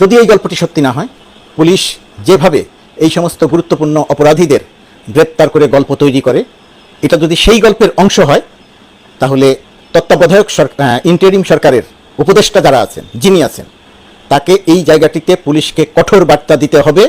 যদি এই গল্পটি সত্যি না হয়, পুলিশ যেভাবে এই সমস্ত গুরুত্বপূর্ণ অপরাধীদের গ্রেপ্তার করে গল্প তৈরি করে, এটা যদি সেই গল্পের অংশ হয়, তাহলে তত্ত্বাবধায়ক সরকার ইন্টারিম সরকারের উপদেষ্টা যারা আছেন, যিনি আছেন, তাকে এই জায়গাটিতে পুলিশকে কঠোর বার্তা দিতে হবে।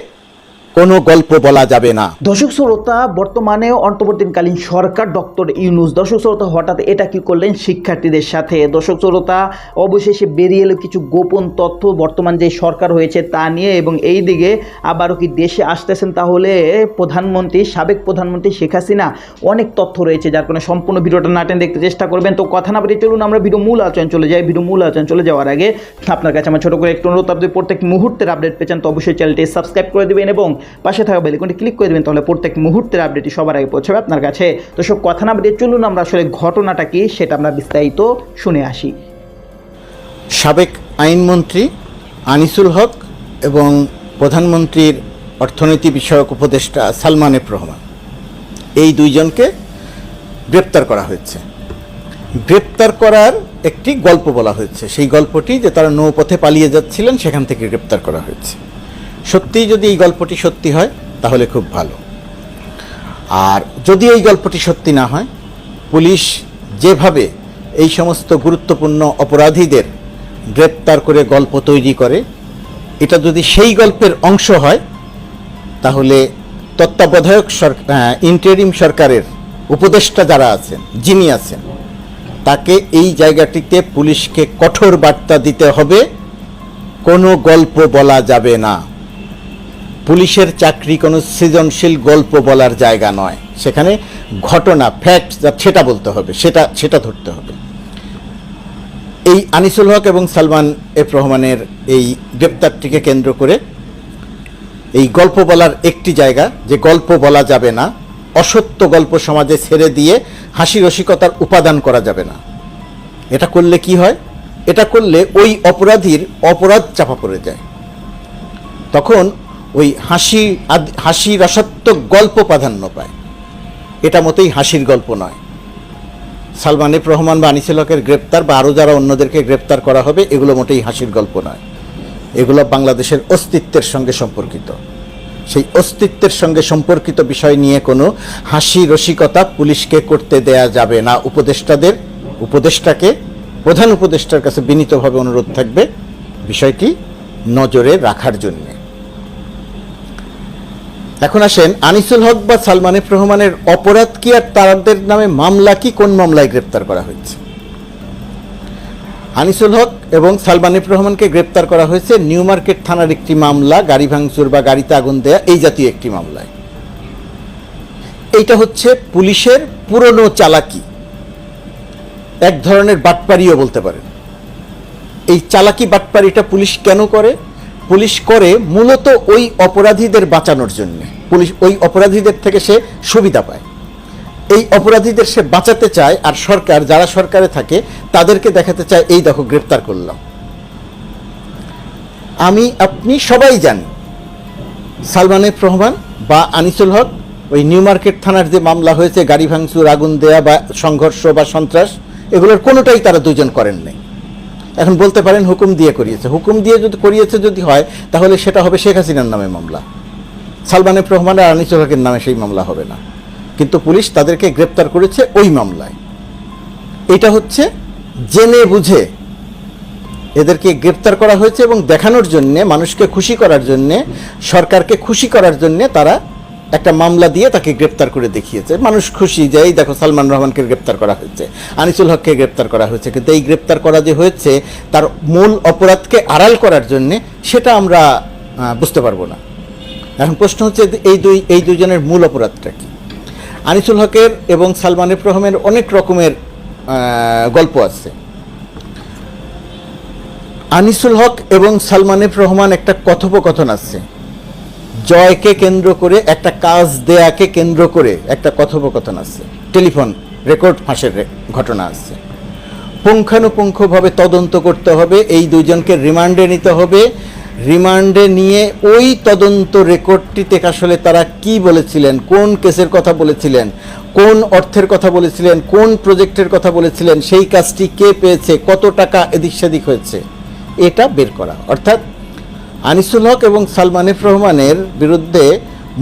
কোনো গল্প বলা যাবে না। দর্শক শ্রোতা, বর্তমানে অন্তর্বর্তীকালীন সরকার ডক্টর ইউনুস, দর্শক শ্রোতা, হঠাৎ এটা কি করলেন শিক্ষার্থীদের সাথে? দর্শক শ্রোতা, অবশেষে বেরিয়ে এলো কিছু গোপন তথ্য, বর্তমান যে সরকার হয়েছে তা নিয়ে এবং এই দিকে আবারও কি দেশে আসতেছেন তাহলে প্রধানমন্ত্রী, সাবেক প্রধানমন্ত্রী শেখ হাসিনা? অনেক তথ্য রয়েছে, যার কারণে সম্পূর্ণ ভিডিওটা নাটেন দেখতে চেষ্টা করবেন। তো কথা না বেরিয়ে চলুন, আমরা ভিডিও মূল আলোচনা চলে যাই। ভিডিও মূল আলোচনা চলে যাওয়ার আগে আপনার কাছে আমার ছোটো করে একটু অনুরোধ, আপনি প্রত্যেক মুহূর্তের আপডেট পেয়েছেন, তো অবশ্যই চ্যানেলটি সাবস্ক্রাইব করে দেবেন এবং পাশে থাকা বেলিকনটি ক্লিক করে দেবেন, তাহলে প্রত্যেক মুহূর্তের আপডেটটি সবার আগে পৌঁছাবে আপনার কাছে। তো সব কথা না বেরিয়ে চলুন আমরা আসলে ঘটনাটা কি, সেটা আমরা বিস্তারিত শুনে আসি। সাবেক আইনমন্ত্রী আনিসুল হক এবং প্রধানমন্ত্রীর অর্থনীতি বিষয়ক উপদেষ্টা সালমান এফ রহমান, এই দুইজনকে গ্রেপ্তার করা হয়েছে। গ্রেপ্তার করার একটি গল্প বলা হয়েছে। সেই গল্পটি যে তারা নৌপথে পালিয়ে যাচ্ছিলেন, সেখান থেকে গ্রেপ্তার করা হয়েছে। সত্যিই যদি এই গল্পটি সত্যি হয়, তাহলে খুব ভালো। আর যদি এই গল্পটি সত্যি না হয়, পুলিশ যেভাবে এই সমস্ত গুরুত্বপূর্ণ অপরাধীদের গ্রেপ্তার করে গল্প তৈরি করে, এটা যদি সেই গল্পের অংশ হয়, তাহলে তত্ত্বাবধায়ক সরকার ইন্টারিম সরকারের উপদেষ্টা যারা আছেন, যিনি আছেন, তাকে এই জায়গাটিতে পুলিশকে কঠোর বার্তা দিতে হবে। কোনো গল্প বলা যাবে না। পুলিশের চাকরি কোনো সৃজনশীল গল্প বলার জায়গা নয়। সেখানে ঘটনা ফ্যাক্ট সেটা বলতে হবে, সেটা সেটা ধরতে হবে। এই আনিসুল হক এবং সালমান এফ রহমানের এই গ্রেপ্তারটিকে কেন্দ্র করে এই গল্প বলার একটি জায়গা, যে গল্প বলা যাবে না, অসত্য গল্প সমাজে ছেড়ে দিয়ে হাসি রসিকতার উপাদান করা যাবে না। এটা করলে কি হয়? এটা করলে ওই অপরাধীর অপরাধ চাপা পড়ে যায়। তখন ওই হাসি হাসি রসাত্মক গল্প প্রাধান্য পায়। এটা মতেই হাসির গল্প নয়। সালমান এফ রহমান বা আনিসুল হকের গ্রেপ্তার বা আরও যারা অন্যদেরকে গ্রেপ্তার করা হবে, এগুলো মোটেই হাসির গল্প নয়। এগুলো বাংলাদেশের অস্তিত্বের সঙ্গে সম্পর্কিত। সেই অস্তিত্বের সঙ্গে সম্পর্কিত বিষয় নিয়ে কোনো হাসি রসিকতা পুলিশকে করতে দেয়া যাবে না। উপদেষ্টাদের, উপদেষ্টাকে, প্রধান উপদেষ্টার কাছে বিনীতভাবে অনুরোধ থাকবে বিষয়টি নজরে রাখার জন্যে। এখন আসেন আনিসুল হক বা সালমান রহমানের অপরাধ কি আর তারাদের নামে মামলা কি কোন মামলায় গ্রেপ্তার করা হয়েছে? আনিসুল হক এবং সালমান এফ রহমানকে গ্রেপ্তার করা হয়েছে নিউ মার্কেট থানার একটি মামলা, গাড়ি ভাঙচুর বা গাড়িতে আগুন দেয়া, এই জাতীয় একটি মামলায়। এইটা হচ্ছে পুলিশের পুরনো চালাকি। এক ধরনের বাটপারিও বলতে পারেন। এই চালাকি বাটপারিটা পুলিশ কেন করে? পুলিশ করে মূলত ওই অপরাধীদের বাঁচানোর জন্য। পুলিশ ওই অপরাধীদের থেকে সে সুবিধা পায়। এই অপরাধীদের সে বাঁচাতে চায় আর সরকার, যারা সরকারে থাকে, তাদেরকে দেখাতে চায়, এই দেখো, গ্রেপ্তার করলাম আমি, আপনি সবাই জানি, সালমান এফ রহমান বা আনিসুল হক, ওই নিউ মার্কেট থানার যে মামলা হয়েছে, গাড়ি ভাঙচুর, আগুন দেয়া বা সংঘর্ষ বা সন্ত্রাস, এগুলোর কোনোটাই তারা দুজন করেন নাই এখন বলতে পারেন হুকুম দিয়ে করিয়েছে। হুকুম দিয়ে যদি করিয়েছে যদি হয়, তাহলে সেটা হবে শেখ হাসিনার নামে মামলা। সালমান এফ রহমান আর আনিসুল হকের নামে সেই মামলা হবে না। কিন্তু পুলিশ তাদেরকে গ্রেপ্তার করেছে ওই মামলায়। এটা হচ্ছে জেনে বুঝে এদেরকে গ্রেপ্তার করা হয়েছে এবং দেখানোর জন্যে, মানুষকে খুশি করার জন্যে, সরকারকে খুশি করার জন্যে তারা একটা মামলা দিয়ে তাকে গ্রেপ্তার করে দেখিয়েছে। মানুষ খুশি যে, এই দেখো, সালমান রহমানকে গ্রেপ্তার করা হয়েছে, আনিসুল হককে গ্রেপ্তার করা হয়েছে। কিন্তু এই গ্রেপ্তার করা যে হয়েছে, তার মূল অপরাধকে আড়াল করার জন্যে সেটা আমরা বুঝতে পারব না। এখন প্রশ্ন হচ্ছে, এই দুই, এই দুজনের মূল অপরাধটা কি? আনিসুল হকের এবং সালমান এফ রহমের অনেক রকমের গল্প আছে। আনিসুল হক এবং সালমান এফ রহমান একটা কথোপকথন আছে। জয়কে কেন্দ্র করে, একটা কাজ দেয়াকে কেন্দ্র করে একটা কথোপকথন আছে। টেলিফোন রেকর্ড ফাঁসের ঘটনা আছে। পুঙ্খানুপুঙ্খভাবে তদন্ত করতে হবে, এই দুজনকে রিমান্ডে নিতে হবে। রিমান্ডে নিয়ে ওই তদন্ত রেকর্ডটিতে আসলে তারা কি বলেছিলেন, কোন কেসের কথা বলেছিলেন, কোন অর্থের কথা বলেছিলেন, কোন প্রজেক্টের কথা বলেছিলেন, সেই কাজটি কে পেয়েছে, কত টাকা এদিক সেদিক হয়েছে, এটা বের করা। অর্থাৎ আনিসুল হক এবং সালমানিফ রহমানের বিরুদ্ধে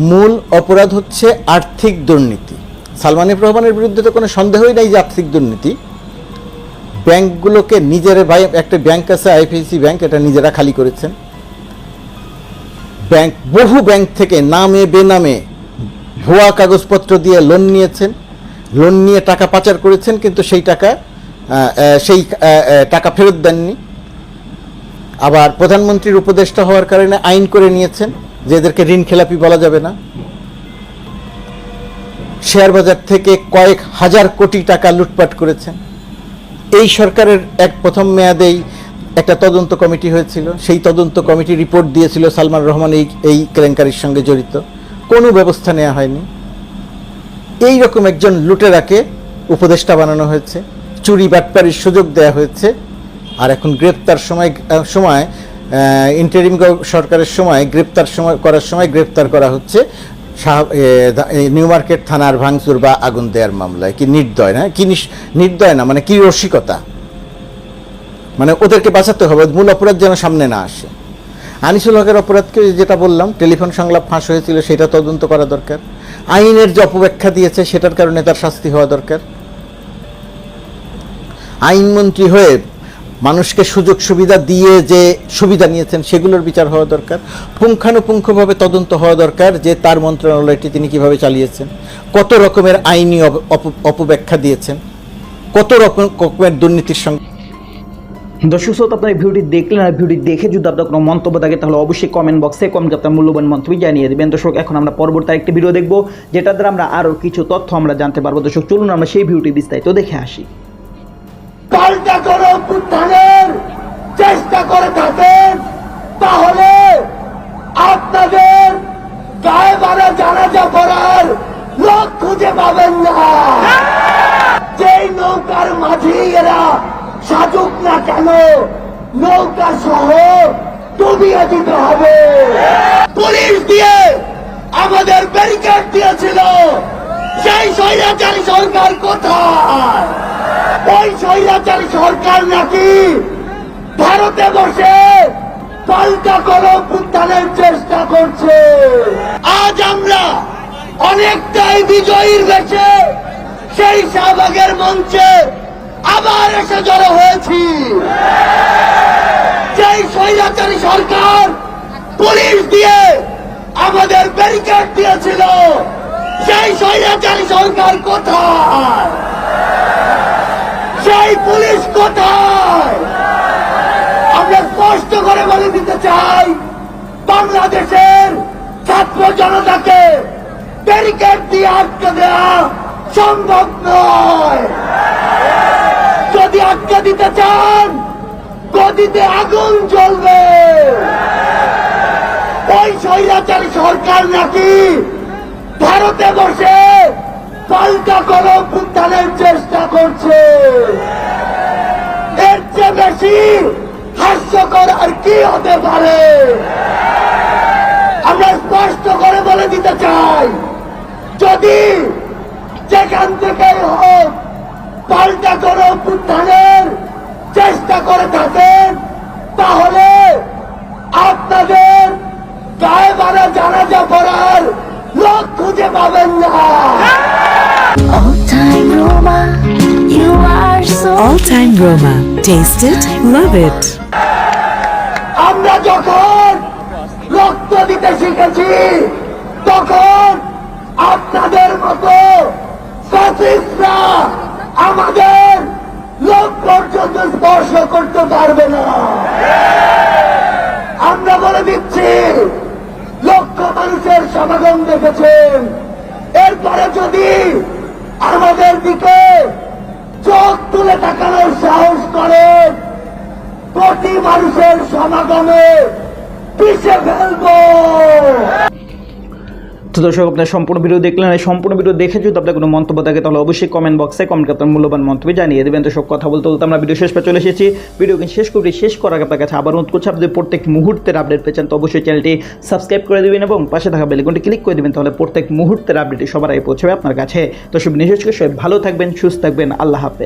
মূল অপরাধ হচ্ছে আর্থিক দুর্নীতি। সালমানিফ রহমানের বিরুদ্ধে তো কোনো সন্দেহই নাই যে আর্থিক দুর্নীতি। ব্যাংকগুলোকে নিজের ভাই, একটা ব্যাংক আছে আইপিসি ব্যাংক, এটা নিজেরা খালি করেছেন। ব্যাংক, বহু ব্যাংক থেকে নামে বেনামে ভুয়া কাগজপত্র দিয়ে লোন নিয়েছেন। লোন নিয়ে টাকা পাচার করেছেন, কিন্তু সেই টাকা সেই টাকা ফেরত দেননি। আবার প্রধানমন্ত্রীর উপদেষ্টা হওয়ার কারণে আইন করে নিয়েছেন যে এদেরকে ঋণ খেলাপি বলা যাবে না। শেয়ার বাজার থেকে কয়েক হাজার কোটি টাকা লুটপাট করেছেন। এই সরকারের এক প্রথম মেয়াদেই একটা তদন্ত কমিটি হয়েছিল। সেই তদন্ত কমিটি রিপোর্ট দিয়েছিল সালমান রহমান এই এই কেলেঙ্কারির সঙ্গে জড়িত। কোনো ব্যবস্থা নেওয়া হয়নি। এই রকম একজন লুটেরাকে উপদেষ্টা বানানো হয়েছে। চুরি বাটপারির সুযোগ দেওয়া হয়েছে। আর এখন গ্রেপ্তার সময় সময় ইন্টারিম সরকারের সময় গ্রেপ্তার সময়, করার সময় গ্রেপ্তার করা হচ্ছে নিউ মার্কেট থানার ভাঙচুর বা আগুন দেওয়ার মামলায়। কি নির্দয় না? কি নির্দয় না? মানে কি রসিকতা? মানে ওদেরকে বাঁচাতে হবে, মূল অপরাধ যেন সামনে না আসে। আনিসুল হকের অপরাধকে যেটা বললাম, টেলিফোন সংলাপ ফাঁস হয়েছিল, সেটা তদন্ত করা দরকার। আইনের যে অপব্যাখ্যা দিয়েছে, সেটার কারণে তার শাস্তি হওয়া দরকার। আইনমন্ত্রী হয়ে মানুষকে সুযোগ সুবিধা দিয়ে যে সুবিধা নিয়েছেন সেগুলোর বিচার হওয়া দরকার, পুঙ্খানুপুঙ্খভাবে তদন্ত হওয়া দরকার যে তার মন্ত্রণালয়টি তিনি কীভাবে চালিয়েছেন, কত রকমের আইনি অপ- অপ- অপব্যাখ্যা দিয়েছেন, কত রকম, রকমের দুর্নীতির সঙ্গে। দর্শক শ্রোতা, আপনার এই ভিডিওটি দেখলেন আর ভিডিওটি দেখে যদি আপনার কোনো মন্তব্য থাকে, তাহলে অবশ্যই কমেন্ট বক্সে কমেন্ট আপনার মূল্যবান মন্তব্য জানিয়ে দেবেন। দর্শক, এখন আমরা পরবর্তী একটি ভিডিও দেখব যেটা দ্বারা আমরা আরও কিছু তথ্য আমরা জানতে পারব। দর্শক, চলুন আমরা সেই ভিডিওটি বিস্তারিত দেখে আসি। পাল্টা কোনো অভ্যুত্থানের চেষ্টা করে থাকেন, তাহলে আপনাদের গায়ে মারা জানাজা করার লোক খুঁজে পাবেন না। যেই নৌকার মাঝি এরা সাজুক না কেন, নৌকা সহ ডুবিয়ে দিতে হবে। পুলিশ দিয়ে আমাদের ব্যারিকেড দিয়েছিল, সেই স্বৈরাচারী সরকার কোথায়? ওই স্বৈরাচারী সরকার নাকি? ভারতে বসে পাল্টা কোনো উত্থানের চেষ্টা করছে। আজ আমরা অনেকটাই বিজয়ীর বেশে সেই শাহবাগের মঞ্চে আবার এসে জড়ো হয়েছি। সেই স্বৈরাচারী সরকার পুলিশ দিয়ে আমাদের ব্যারিকেড দিয়েছিল, সেই স্বৈরাচারী সরকার কোথায়? সেই পুলিশ কোথায়? আমরা স্পষ্ট করে বলে দিতে চাই, বাংলাদেশের ছাত্র জনতাকে ব্যারিকেড দিয়ে আটকে দেওয়া সম্ভব নয়। যদি আটকে দিতে চান, গদিতে আগুন জ্বলবে। ওই স্বৈরাচারী সরকার নাকি ভারতে বসে পাল্টা কোনো উত্থানের চেষ্টা করছে। এর চেয়ে বেশি হাস্যকর আর কি হতে পারে? আমরা স্পষ্ট করে বলে দিতে চাই, যদি যেখান থেকে হোক পাল্টা কোনো উত্থানের চেষ্টা করে থাকেন, তাহলে আপনাদের গায়ে মারা জানাজা পড়ার লোক খুঁজে পাবেন না। All time Roma. Taste it, love it. আমরা যখন রক্ত দিতে শিখেছি তখন আপনাদের মতো আমাদের লোক পর্যন্ত স্পর্শ করতে পারবে না আমরা বলে দিচ্ছি লক্ষ মানুষের সমাগম দেখেছেন এরপরে যদি আমাদের দিকে চোখ তুলে তাকানোর সাহস করে। কোটি মানুষের সমাগমে পিছিয়ে ফেলব। তো দর্শক, আপনার সম্পূর্ণ ভিডিও দেখলেন এই সম্পূর্ণ ভিডিও দেখে যদি আপনার কোনো মন্তব্য থাকে, তাহলে অবশ্যই কমেন্ট বক্সে কমেন্ট আপনার মূল্যবান মন্তব্য জানিয়ে দেবেন। তো সব কথা বলতে বলতে আমরা ভিডিও শেষ পে চলে এসেছি। ভিডিও কিন্তু শেষ করতে শেষ করার আপনার কাছে আবার অনুরোধ করছি আপনি প্রত্যেক মুহূর্তের আপডেট পেয়েছেন তো অবশ্যই চ্যানেলটি সাবস্ক্রাইব করে দেবেন এবং পাশে থাকা বেলকনটি ক্লিক করে দেবেন, তাহলে প্রত্যেক মুহূর্তের আপডেটই সবার আগে পৌঁছবে আপনার কাছে। তো সব নিশ্চয় সবাই ভালো থাকবেন, সুস্থ থাকবেন, আল্লাহ হাফেজ।